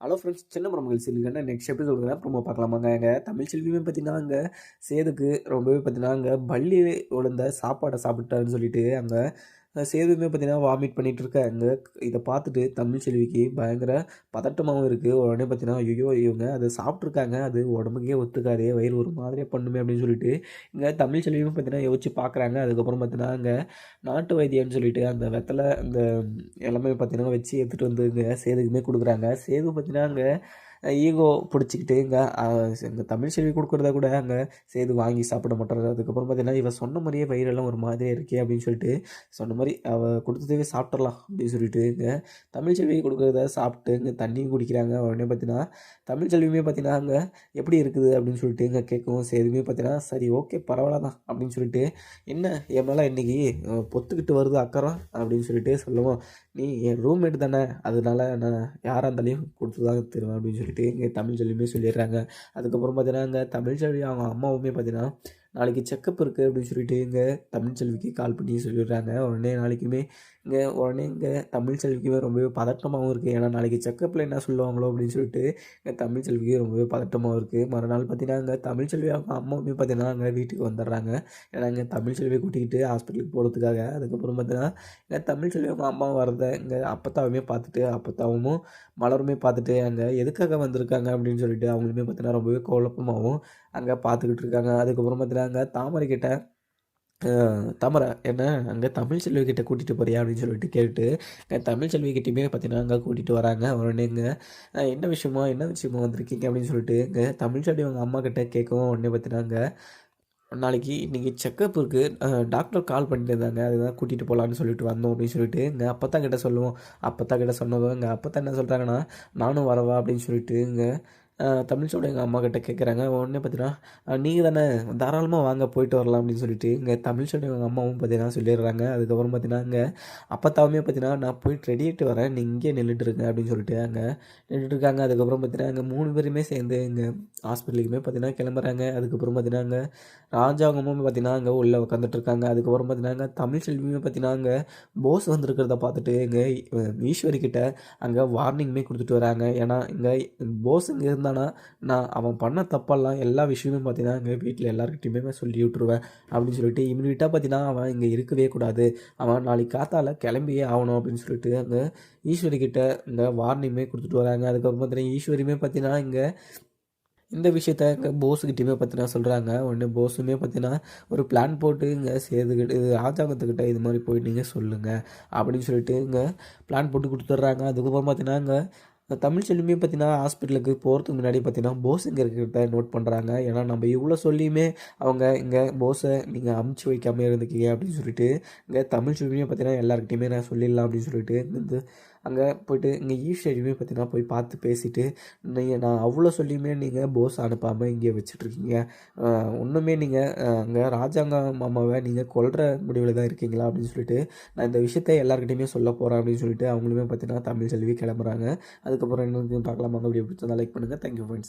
Hello friends சின்ன மரமகள் சில்லுங்கன்னா next எபிசோடுங்க promo பார்க்கலாமாங்க. எங்கள் தமிழ் செல்வியுமே பார்த்தீங்கன்னா அங்கே சேதுக்கு ரொம்பவே பார்த்தீங்கன்னா அங்கே பள்ளி விழுந்த சாப்பாடை சாப்பிட்டான்னு சொல்லிட்டு அங்கே சேதுமே பார்த்தீங்கன்னா வாமிட் பண்ணிகிட்டு இருக்காங்க இதை பார்த்துட்டு தமிழ் செல்விக்கு பயங்கர பதட்டமாகவும் இருக்குது உடனே பார்த்தீங்கன்னா ஐயோ இவங்க அதை சாப்பிட்ருக்காங்க அது உடம்புக்கே ஒத்துக்காது வயிறு ஒரு மாதிரியே பண்ணுமே அப்படின்னு சொல்லிட்டு இங்கே தமிழ் செல்வியும் பார்த்தீங்கன்னா யோசிச்சு பார்க்குறாங்க. அதுக்கப்புறம் பார்த்தீங்கன்னா அங்கே நாட்டு வைத்தியம்னு சொல்லிட்டு அந்த வெத்தலை அந்த எல்லாமே பார்த்தீங்கன்னா வச்சு எடுத்துகிட்டு வந்து இங்கே சேதுக்குமே கொடுக்குறாங்க. சேது பார்த்தீங்கன்னா அங்கே ஈகோ பிடிச்சிக்கிட்டு இங்கே இந்த தமிழ் செல்வி கொடுக்குறத கூட அங்கே சேர்த்து வாங்கி சாப்பிட மாட்டேறது அதுக்கப்புறம் பார்த்தீங்கன்னா இவன் சொன்ன மாதிரியே வயிறெல்லாம் ஒரு மாதிரியே இருக்கே அப்படின்னு சொல்லிட்டு சொன்ன மாதிரி அவள் கொடுத்ததே சாப்பிட்றலாம் அப்படின்னு சொல்லிட்டு இங்கே தமிழ் செல்வி கொடுக்குறத சாப்பிட்டு இங்கே தண்ணியும் குடிக்கிறாங்க. உடனே பார்த்தீங்கன்னா தமிழ் செல்வியுமே பார்த்தீங்கன்னா அங்கே எப்படி இருக்குது அப்படின்னு சொல்லிட்டு இங்கே கேட்கவும் சேதுமே பார்த்தீங்கன்னா சரி ஓகே பரவாயில்ல தான் அப்படின்னு சொல்லிட்டு என்ன என் மேலே இன்றைக்கி பொத்துக்கிட்டு வருது அக்கறம் அப்படின்னு சொல்லிட்டு சொல்லுவோம். நீ என் ரூம்மேட் தானே அதனால நான் யாராக இருந்தாலையும் கொடுத்து தான் தருவேன் அப்படின்னு சொல்லி சொல்லிட்டு இங்கே தமிழ் சொல்லியுமே சொல்லிடுறாங்க. அதுக்கப்புறம் பார்த்தீங்கன்னா இங்கே தமிழ் செல்வி அவங்க அம்மாவுமே பார்த்தீங்கன்னா நாளைக்கு செக்கப் இருக்குது அப்படின்னு சொல்லிட்டு இங்கே தமிழ் செல்விக்கு கால் பண்ணி சொல்லிடுறாங்க. உடனே நாளைக்குமே இங்கே உடனே இங்கே தமிழ் செல்விக்குமே ரொம்பவே பதட்டமாகவும் இருக்குது ஏன்னா நாளைக்கு செக்கப்பில் என்ன சொல்லுவாங்களோ அப்படின்னு சொல்லிட்டு இங்கே தமிழ் செல்விக்கு ரொம்பவே பதட்டமாகவும் இருக்குது மறுநாள் பார்த்தீங்கன்னா அங்கே தமிழ் செல்வி அவங்க அம்மாவுமே பார்த்தீங்கன்னா அங்கே வீட்டுக்கு வந்துடுறாங்க. ஏன்னா இங்கே தமிழ் செல்வியை கூட்டிக்கிட்டு ஹாஸ்பிட்டலுக்கு போகிறதுக்காக அதுக்கப்புறம் பார்த்தீங்கன்னா இங்கே தமிழ் செல்வி அவங்க அம்மா வரத இங்கே அப்பத்தாவுமே பார்த்துட்டு அப்பத்தாவும் மலருமே பார்த்துட்டு அங்கே எதுக்காக வந்திருக்காங்க அப்படின்னு சொல்லிட்டு அவங்களுமே பார்த்தீங்கன்னா ரொம்பவே குழப்பமாகவும் அங்கே பார்த்துக்கிட்டு இருக்காங்க. அதுக்கப்புறம் பார்த்தீங்கன்னா இருக்காங்க தாமரை கிட்ட தாமரை என்ன அங்கே தமிழ் செல்வி கிட்டே கூட்டிகிட்டு போறியா அப்படின்னு சொல்லிட்டு கேட்டு தமிழ் செல்வி கிட்டேயுமே பார்த்தீங்கன்னா அங்கே கூட்டிகிட்டு வராங்க. உடனே இங்கே என்ன விஷயமா என்ன விஷயமா வந்திருக்கீங்க அப்படின்னு சொல்லிட்டு இங்கே தமிழ் செல்வி அவங்க அம்மா கிட்ட கேட்கவும் உடனே பார்த்தீங்கன்னா நாளைக்கு இன்றைக்கி செக்கப் இருக்குது டாக்டர் கால் பண்ணியிருந்தாங்க அதுதான் கூட்டிகிட்டு போகலான்னு சொல்லிட்டு வந்தோம் அப்படின்னு சொல்லிட்டு இங்கே அப்போ தான் கிட்ட சொல்லுவோம். அப்போ தான் கிட்ட சொன்னதும் இங்கே அப்போ தான் என்ன சொல்கிறாங்கன்னா நானும் வரவா அப்படின்னு சொல்லிட்டு இங்கே தமிழ்ச்சோட எங்கள் அம்மா கிட்ட கேட்குறாங்க உடனே பார்த்தீங்கன்னா நீங்கள் தானே தாராளமாக வாங்க போயிட்டு வரலாம் அப்படின்னு சொல்லிட்டு இங்கே தமிழ்ச்சோட எங்கள் அம்மாவும் பார்த்தீங்கன்னா சொல்லிடுறாங்க. அதுக்கப்புறம் பார்த்தீங்கன்னா இங்கே அப்பத்தாவுமே பார்த்தீங்கன்னா நான் போயிட்டு ரெடியாகிட்டு வரேன். நீங்கள் இங்கே நின்றுட்டு இருக்கேன் அப்படின்னு சொல்லிட்டு அங்கே நின்றுட்டு இருக்காங்க. அதுக்கப்புறம் பார்த்தீங்கன்னா அங்கே மூணு பேருமே சேர்ந்து இங்கே ஹாஸ்பிட்டலுக்குமே பார்த்தீங்கன்னா கிளம்புறாங்க. அதுக்கப்புறம் பார்த்தீங்கன்னா அங்கே ராஜாங்கமும் பார்த்தீங்கன்னா அங்கே உள்ளே உட்காந்துட்டு இருக்காங்க. அதுக்கப்புறம் பார்த்தீங்கன்னா அங்கே தமிழ் செல்வியுமே பார்த்தீங்கன்னா அங்கே போஸ் வந்திருக்கிறத பார்த்துட்டு இங்கே ஈஸ்வரி கிட்ட அங்கே வார்னிங்குமே கொடுத்துட்டு வராங்க. ஏன்னா இங்கே போஸ் இங்கே இருந்தால் இருந்தானா நான் அவன் பண்ண தப்பெல்லாம் எல்லா விஷயமும் பார்த்தீங்கன்னா எங்கள் வீட்டில் எல்லாருக்கிட்டையுமே சொல்லி விட்ருவேன் அப்படின்னு சொல்லிட்டு இம்மிடியட்டாக பார்த்தீங்கன்னா அவன் இங்கே இருக்கவே கூடாது. அவன் நாளைக்கு காத்தால் கிளம்பியே ஆகணும் அப்படின்னு சொல்லிட்டு அங்கே ஈஸ்வரிக்கிட்ட இந்த வார்னிங்குமே கொடுத்துட்டு வராங்க. அதுக்கப்புறம் பார்த்தீங்கன்னா ஈஸ்வரியுமே பார்த்தீங்கன்னா இங்கே இந்த விஷயத்த எங்கள் போஸுக்கிட்டையுமே பார்த்தீங்கன்னா சொல்கிறாங்க உடனே போஸுமே பார்த்தீங்கன்னா ஒரு பிளான் போட்டு இங்கே சேர்த்துக்கிட்டு இது ராஜாங்கத்துக்கிட்ட இது மாதிரி போயிட்டீங்க நீங்கள் சொல்லுங்கள் அப்படின்னு சொல்லிட்டு இங்கே பிளான் போட்டு கொடுத்துட்றாங்க. அதுக்கப்புறம் பார்த்தீங்கன்னா இங்கே தமிழ் செல்லுமே பார்த்தீங்கன்னா ஹாஸ்பிட்டலுக்கு போகிறதுக்கு முன்னாடி பார்த்தீங்கன்னா போஸ் இங்கே இருக்கிறத நோட் பண்ணுறாங்க ஏன்னா நம்ம இவ்வளோ சொல்லியுமே அவங்க இங்கே போஸை நீங்கள் அமுச்சு வைக்காமல் இருந்துக்கீங்க அப்படின்னு சொல்லிட்டு இங்கே தமிழ் செல்லுமே பார்த்தீங்கன்னா எல்லாருக்கிட்டையுமே நான் சொல்லிடலாம் அப்படின்னு சொல்லிட்டு வந்து அங்கே போய்ட்டு இங்கே ஈஸ்வரியுமே பார்த்தீங்கன்னா போய் பார்த்து பேசிவிட்டு நீங்கள் நான் அவ்வளோ சொல்லியுமே நீங்கள் போஸ் அனுப்பாமல் இங்கே வச்சுட்ருக்கீங்க. ஒன்றுமே நீங்கள் அங்கே ராஜாங்க மாமாவை நீங்கள் கொல்கிற முடிவில் தான் இருக்கீங்களா அப்படின்னு சொல்லிட்டு நான் இந்த விஷயத்த எல்லாருக்கிட்டையுமே சொல்ல போகிறேன் அப்படின்னு சொல்லிட்டு அவங்களுமே பார்த்தீங்கன்னா தமிழ் செல்வி கிளம்புறாங்க. அதுக்கப்புறம் என்ன பார்க்கலாமா? வீடியோ பிடிச்சிருந்தா லைக் பண்ணுங்கள் தேங்க்யூ ஃப்ரெண்ட்ஸ்